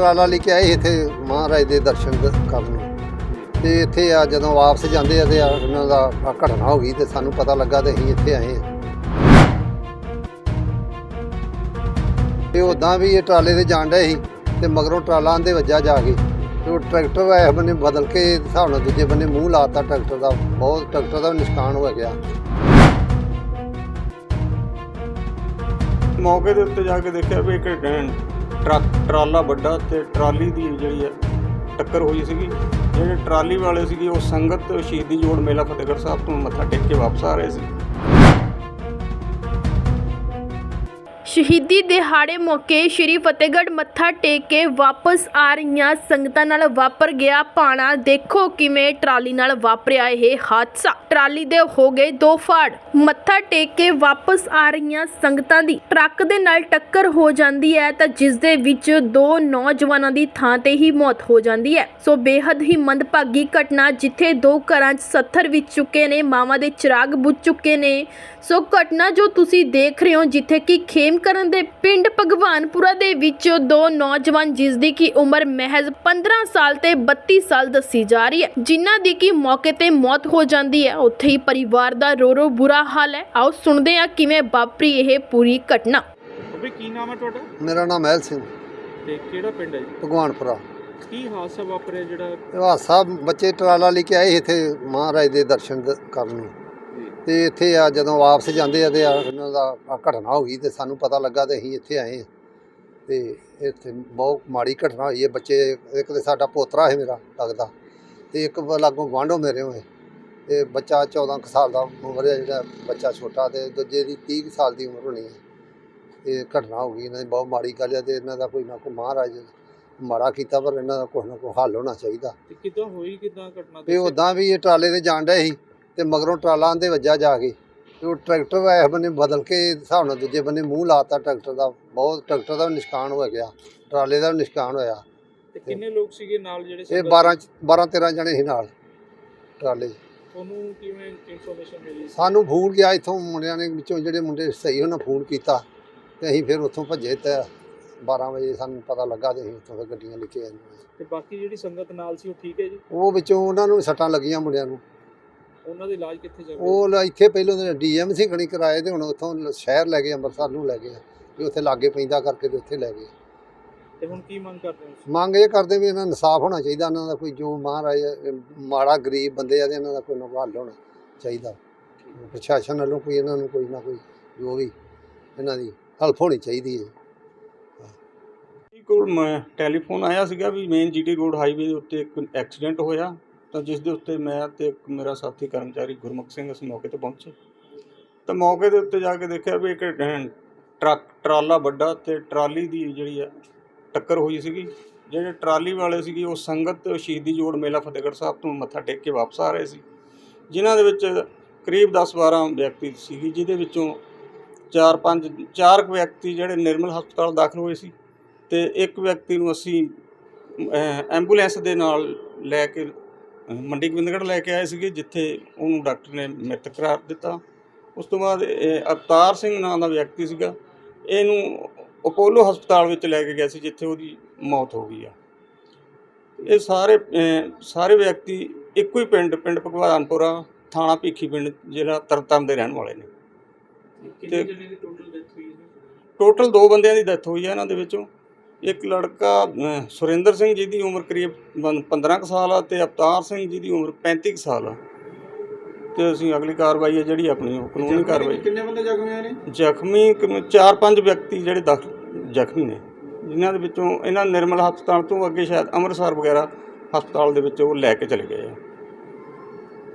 ਟਰਾਲਾ ਲੈ ਕੇ ਆਏ ਇੱਥੇ ਮਹਾਰਾਜ ਦੇ ਦਰਸ਼ਨ ਕਰਨ ਤੇ ਇੱਥੇ ਆ ਜਦੋਂ ਵਾਪਸ ਜਾਂਦੇ ਆ ਤੇ ਉਹਨਾਂ ਦਾ ਘਟਨਾ ਹੋ ਗਈ ਤੇ ਸਾਨੂੰ ਪਤਾ ਲੱਗਾ ਤੇ ਅਸੀਂ ਇੱਥੇ ਆਏ ਆ। ਤੇ ਉਦਾਂ ਵੀ ਇਹ ਟਰਾਲੇ ਤੇ ਜਾਣ ਡਏ ਸੀ ਤੇ ਮਗਰੋਂ ਟਰਾਲਾ ਆਂਦੇ ਵੱਜਾ ਜਾ ਕੇ। ਤੇ ਉਹ ਟਰੈਕਟਰ ਇਸ ਬੰਨੇ ਬਦਲ ਕੇ ਹਿਸਾਬ ਨਾਲ ਦੂਜੇ ਬੰਨੇ ਮੂੰਹ ਲਾਤਾ ਟਰੈਕਟਰ ਦਾ। ਬਹੁਤ ਟਰੈਕਟਰ ਦਾ ਵੀ ਨੁਕਸਾਨ ਹੋ ਗਿਆ। ਮੌਕੇ ਦੇ ਉੱਤੇ ਜਾ ਕੇ ਦੇਖਿਆ ਵੀ ਇੱਕ ਅਹ, ਟਰੱਕ, ਟਰਾਲਾ ਵੱਡਾ ਤੇ ਟਰਾਲੀ ਦੀ ਜਿਹੜੀ ਹੈ ਟੱਕਰ ਹੋਈ ਸੀਗੀ। ਜਿਹੜੇ ਟਰਾਲੀ ਵਾਲੇ ਸੀਗੇ, ਉਹ ਸੰਗਤ ਸ਼ਹੀਦੀ ਜੋੜ ਮੇਲਾ ਫਤਿਹਗੜ੍ਹ ਸਾਹਿਬ ਤੋਂ ਮੱਥਾ ਟੇਕ ਕੇ ਵਾਪਸ ਆ ਰਹੇ ਸੀ। ਸ਼ਹੀਦੀ ਦਿਹਾੜੇ ਮੌਕੇ ਸ਼੍ਰੀ ਫਤਿਹਗੜ੍ਹ ਮੱਥਾ ਟੇਕ ਕੇ ਵਾਪਸ ਆ ਰਹੀਆਂ ਸੰਗਤਾਂ ਨਾਲ ਵਾਪਰ ਗਿਆ ਪਾਣਾ। ਦੇਖੋ ਕਿਵੇਂ ਟਰਾਲੀ ਨਾਲ ਵਾਪਰਿਆ ਇਹ ਹਾਦਸਾ। ਟਰਾਲੀ ਦੇ ਹੋ ਗਏ ਦੋ ਫਾੜ। ਮੱਥਾ ਟੇਕ ਕੇ ਵਾਪਸ ਆ ਰਹੀਆਂ ਸੰਗਤਾਂ ਦੀ ਟਰੱਕ ਦੇ ਨਾਲ ਟੱਕਰ ਹੋ ਜਾਂਦੀ ਹੈ ਤਾਂ ਜਿਸ ਦੇ ਵਿੱਚ ਦੋ ਨੌਜਵਾਨਾਂ ਦੀ ਥਾਂ ਤੇ ਹੀ ਮੌਤ ਹੋ ਜਾਂਦੀ ਹੈ। ਸੋ ਬੇਹੱਦ ਹੀ ਮੰਦਭਾਗੀ ਘਟਨਾ ਜਿੱਥੇ ਦੋ ਘਰਾਂ 'ਚ ਸੱਥਰ ਵਿੱਚ ਚੁੱਕੇ ਨੇ, ਮਾਵਾਂ ਦੇ ਚਿਰਾਗ ਬੁੱਝ ਚੁੱਕੇ ਨੇ। ਸੋ ਘਟਨਾ ਜੋ ਤੁਸੀਂ ਦੇਖ ਰਹੇ ਹੋ, ਜਿੱਥੇ ਕਿ ਖੇਮ ਖੇਮਕਰਨ ਦੇ ਪਿੰਡ ਭਗਵਾਨਪੁਰਾ ਦੇ ਵਿੱਚ ਦੋ ਨੌਜਵਾਨ ਜਿਸ ਦੀ ਕੀ ਉਮਰ ਮਹਿਜ਼ 15 ਸਾਲ ਤੇ 32 ਸਾਲ ਦੱਸੀ ਜਾ ਰਹੀ ਹੈ ਜਿਨ੍ਹਾਂ ਦੀ ਕੀ ਮੌਕੇ ਤੇ ਮੌਤ ਹੋ ਜਾਂਦੀ ਹੈ। ਉੱਥੇ ਹੀ ਪਰਿਵਾਰ ਦਾ ਰੋ ਰੋ ਬੁਰਾ ਹਾਲ ਹੈ। ਆਓ ਸੁਣਦੇ ਹਾਂ ਕਿਵੇਂ ਵਾਪਰੀ ਇਹ ਪੂਰੀ ਘਟਨਾ। ਵੀ ਕੀ ਨਾਮ ਹੈ ਤੁਹਾਡਾ? ਮੇਰਾ ਨਾਮ ਮਹਿਲ ਸਿੰਘ। ਤੇ ਕਿਹੜਾ ਪਿੰਡ ਹੈ ਜੀ? ਭਗਵਾਨਪੁਰਾ। ਕੀ ਹਾਦਸਾ ਵਾਪਰਿਆ ਜਿਹੜਾ ਇਹ ਹਾਸਾ ਬੱਚੇ ਟਰਾਲਾ ਲੈ ਕੇ ਆਏ ਇੱਥੇ ਮਹਾਰਾਜ ਦੇ ਦਰਸ਼ਨ ਦ- ਕਰਨ ਨੂੰ। ਤੇ ਇੱਥੇ ਆ ਜਦੋਂ ਵਾਪਸ ਜਾਂਦੇ ਆ ਤੇ ਆ ਉਹਨਾਂ ਦਾ ਆ ਘਟਨਾ ਹੋ ਗਈ ਤੇ ਸਾਨੂੰ ਪਤਾ ਲੱਗਾ ਤੇ ਅਸੀਂ ਇੱਥੇ ਆਏ ਆ। ਤੇ ਇੱਥੇ ਬਹੁਤ ਮਾੜੀ ਘਟਨਾ ਹੋਈ ਹੈ। ਬੱਚੇ ਇੱਕ ਤੇ ਸਾਡਾ ਪੋਤਰਾ ਹੈ ਮੇਰਾ ਲੱਗਦਾ। ਤੇ ਇੱਕ ਵਾ ਲਾਗੋਂ ਗਵਾਂਢੋਂ ਮੇਰੇ ਹੋਏ। ਤੇ ਬੱਚਾ 14 ਕੁ ਸਾਲ ਦਾ ਉਮਰ ਹੈ ਜਿਹੜਾ ਬੱਚਾ ਛੋਟਾ ਤੇ ਦੂਜੇ ਦੀ 30 ਕੁ ਸਾਲ ਦੀ ਉਮਰ ਹੋਣੀ ਹੈ। ਇਹ ਘਟਨਾ ਹੋ ਗਈ ਇਹਨਾਂ ਦੀ ਬਹੁਤ ਮਾੜੀ ਗੱਲ ਹੈ ਤੇ ਇਹਨਾਂ ਦਾ ਕੋਈ ਨਾ ਕੋਈ ਮਹਾਰਾਜ ਮਾੜਾ ਕੀਤਾ ਪਰ ਇਹਨਾਂ ਦਾ ਕੁਛ ਨਾ ਕੋਈ ਹੱਲ ਹੋਣਾ ਚਾਹੀਦਾ। ਤੇ ਕਿਦਾਂ ਹੋਈ ਕਿਦਾਂ ਘਟਨਾ ਤੇ ਉਦਾਂ ਵੀ ਇਹ ਟਰਾਲੇ ਤੇ ਜਾਣ ਡਏ ਸੀ। ਤੇ ਮਗਰੋਂ ਟਰਾਲਾ ਆਂਦੇ ਵੱਜਾ ਜਾ ਕੇ ਤੇ ਉਹ ਟਰੈਕਟਰ ਇਸ ਬੰਨੇ ਬਦਲ ਕੇ ਹਿਸਾਬ ਨਾਲ ਦੂਜੇ ਬੰਨੇ ਮੂੰਹ ਲਾਤਾ ਟਰੈਕਟਰ ਦਾ। ਬਹੁਤ ਟਰੈਕਟਰ ਦਾ ਨੁਕਸਾਨ ਹੋ ਗਿਆ ਟਰਾਲੇ ਦਾ ਨੁਕਸਾਨ ਹੋਇਆ। ਤੇ ਕਿੰਨੇ ਲੋਕ ਸੀਗੇ ਨਾਲ ਜਿਹੜੇ ਇਹ 12 12 13 ਜਣੇ ਸੀ ਨਾਲ ਟਰਾਲੇ 'ਚ। ਤੁਹਾਨੂੰ ਕਿਵੇਂ ਇਨਫੋਰਮੇਸ਼ਨ ਮਿਲੀ? ਸਾਨੂੰ ਫੋਨ ਗਿਆ ਇੱਥੋਂ ਮੁੰਡਿਆਂ ਨੇ ਵਿੱਚੋਂ ਜਿਹੜੇ ਮੁੰਡੇ ਸਹੀ ਉਹਨਾਂ ਫੋਨ ਕੀਤਾ ਤੇ ਅਸੀਂ ਫਿਰ ਉੱਥੋਂ ਭੱਜੇ ਤੇ 12 ਵਜੇ ਸਾਨੂੰ ਪਤਾ ਲੱਗਾ ਤੇ ਅਸੀਂ ਉੱਥੋਂ ਫਿਰ ਗੱਡੀਆਂ ਲੈ ਕੇ ਆਏ। ਤੇ ਬਾਕੀ ਜਿਹੜੀ ਸੰਗਤ ਨਾਲ ਸੀ ਉਹ ਠੀਕ ਹੈ ਜੀ? ਉਹ ਵਿੱਚੋਂ ਉਹਨਾਂ ਨੂੰ ਸੱਟਾਂ ਲੱਗੀਆਂ ਮੁੰਡਿਆਂ ਨੂੰ। ਉਹਨਾਂ ਦਾ ਇਲਾਜ ਕਿੱਥੇ ਚੱਲ ਰਿਹਾ? ਉਹ ਲ- ਇੱਥੇ ਪਹਿਲਾਂ ਡੀਐਮਸੀ ਖਣੀ ਕਰਾਏ ਤੇ ਹੁਣ ਉੱਥੋਂ ਲ- ਸ਼ਹਿਰ ਲੈ ਗਏ ਅੰਮ੍ਰਿਤਸਰ ਨੂੰ ਲੈ ਗਏ। ਵੀ ਉੱਥੇ ਲਾਗੇ ਪੈਂਦਾ ਕਰਕੇ ਤੇ ਉੱਥੇ ਲੈ ਗਏ। ਤੇ ਹੁਣ ਕੀ ਮੰਗ ਕਰਦੇ ਹੋ ਤੁਸੀਂ? ਮੰਗ ਇਹ ਕਰਦੇ ਵੀ ਇਹਨਾਂ ਨੂੰ ਇਨਸਾਫ ਹੋਣਾ ਚਾਹੀਦਾ ਇਹਨਾਂ ਦਾ ਕੋਈ ਜੋ ਮਹਾਰਾਜ ਅਹ, ਮਾੜਾ ਗਰੀਬ ਬੰਦੇ ਆ ਤੇ ਇਹਨਾਂ ਦਾ ਕੋਈ ਨਾ ਕੋਈ ਹੱਲ ਹੋਣਾ ਚਾਹੀਦਾ। ਪ੍ਰਸ਼ਾਸਨ ਵੱਲੋਂ ਕੋਈ ਇਹਨਾਂ ਨੂੰ ਕੋਈ ਨਾ ਕੋਈ ਜੋ ਵੀ ਇਹਨਾਂ ਦੀ ਹੈਲਪ ਹੋਣੀ ਚਾਹੀਦੀ ਹੈ। ਜੀ ਕੋਲ ਮੈਂ ਟੈਲੀਫੋਨ ਆਇਆ ਸੀਗਾ ਵੀ ਮੇਨ ਜੀਟੀ ਰੋਡ ਹਾਈਵੇ ਦੇ ਉੱਤੇ ਇੱਕ ਐਕਸੀਡੈਂਟ ਹੋਇਆ। ਤਾਂ ਜਿਸ ਦੇ ਉੱਤੇ ਮੈਂ ਤੇ ਇੱਕ ਮੇਰਾ ਸਾਥੀ ਕਰਮਚਾਰੀ ਗੁਰਮੁਖ ਸਿੰਘ ਅਸੀਂ ਮੌਕੇ ਤੇ ਪਹੁੰਚੇ। ਤਾਂ ਮੌਕੇ ਦੇ ਉੱਤੇ ਜਾ ਕੇ ਦੇਖਿਆ ਵੀ ਇੱਕ ਟਰੱਕ, ਟਰਾਲਾ ਵੱਡਾ ਤੇ ਟਰਾਲੀ ਦੀ ਜਿਹੜੀ ਹੈ ਟੱਕਰ ਹੋਈ ਸੀਗੀ। ਜਿਹੜੇ ਟਰਾਲੀ ਵਾਲੇ ਸੀਗੇ ਉਹ ਸੰਗਤ ਸ਼ਹੀਦੀ ਜੋੜ ਮੇਲਾ ਫਤਿਹਗੜ੍ਹ ਸਾਹਿਬ ਤੋਂ ਮੱਥਾ ਟੇਕ ਕੇ ਵਾਪਸ ਆ ਰਹੇ ਸੀ। ਜਿਨ੍ਹਾਂ ਦੇ ਵਿੱਚ ਕਰੀਬ 10-12 ਵਿਅਕਤੀ ਸੀਗੇ, ਜਿਹਦੇ ਵਿੱਚੋਂ ਚਾਰ ਪੰਜ, ਚਾਰ ਕੁ ਵਿਅਕਤੀ ਜਿਹੜੇ ਨਿਰਮਲ ਹਸਪਤਾਲ ਦਾਖਲ ਹੋਏ ਸੀ ਤੇ ਇੱਕ ਵਿਅਕਤੀ ਨੂੰ ਅਸੀਂ ਐਂਬੂਲੈਂਸ ਦੇ ਨਾਲ ਲੈ ਕੇ ਮੰਡੀ ਗੋਬਿੰਦਗੜ੍ਹ ਲੈ ਕੇ ਆਏ ਸੀਗੇ ਜਿੱਥੇ ਉਹਨੂੰ ਡਾਕਟਰ ਨੇ ਮ੍ਰਿਤ ਕਰਾਰ ਦਿੱਤਾ। ਉਸ ਤੋਂ ਬਾਅਦ ਇਹ ਅਵਤਾਰ ਸਿੰਘ ਨਾਂ ਦਾ ਵਿਅਕਤੀ ਸੀਗਾ। ਇਹਨੂੰ ਅਪੋਲੋ ਹਸਪਤਾਲ ਵਿੱਚ ਲੈ ਕੇ ਗਏ ਸੀ ਜਿੱਥੇ ਉਹਦੀ ਮੌਤ ਹੋ ਗਈ ਆ। ਇਹ ਸਾਰੇ ਸਾਰੇ ਵਿਅਕਤੀ ਇੱਕੋ ਹੀ ਪਿੰਡ ਪਿੰਡ ਭਗਵਾਨਪੁਰਾ ਥਾਣਾ ਭੀਖੀ ਪਿੰਡ ਜਿਹੜਾ ਤਰਨਤਾਰਨ ਦੇ ਰਹਿਣ ਵਾਲੇ ਨੇ। ਕਿੰਨੇ ਜਣੇ ਦੀ ਟੋਟਲ ਡੈਥ ਹੋਈ ਹੈ? ਟੋਟਲ ਦੋ ਬੰਦਿਆਂ ਦੀ ਡੈਥ ਹੋਈ ਹੈ ਇਹਨਾਂ ਦੇ ਵਿੱਚੋਂ। ਇੱਕ ਲੜਕਾ ਸੁਰਿੰਦਰ ਸਿੰਘ ਜੀ ਦੀ ਉਮਰ ਕਰੀਬ ਬੰ- 15 ਕੁ ਸਾਲ ਆ ਤੇ ਅਵਤਾਰ ਸਿੰਘ ਜੀ ਦੀ ਉਮਰ 35 ਕੁ ਸਾਲ ਆ। ਤੇ ਅਸੀਂ ਅਗਲੀ ਕਾਰਵਾਈ ਹੈ ਜਿਹੜੀ ਆਪਣੀ ਉਹ ਕਾਨੂੰਨੀ ਕਾਰਵਾਈ। ਕਿੰਨੇ ਬੰਦੇ ਜ਼ਖਮੀ ਹੋਏ ਨੇ? ਜ਼ਖਮੀ ਚਾਰ ਪੰਜ ਵਿਅਕਤੀ ਜਿਹੜੇ ਜ਼ਖਮੀ ਨੇ ਜਿਨ੍ਹਾਂ ਦੇ ਵਿੱਚੋਂ ਇਹਨਾਂ ਨਿਰਮਲ ਹਸਪਤਾਲ ਤੋਂ ਅੱਗੇ ਸ਼ਾਇਦ ਅੰਮ੍ਰਿਤਸਰ ਵਗੈਰਾ ਹਸਪਤਾਲ ਦੇ ਵਿੱਚ ਉਹ ਲੈ ਕੇ ਚਲੇ ਗਏ ਆ।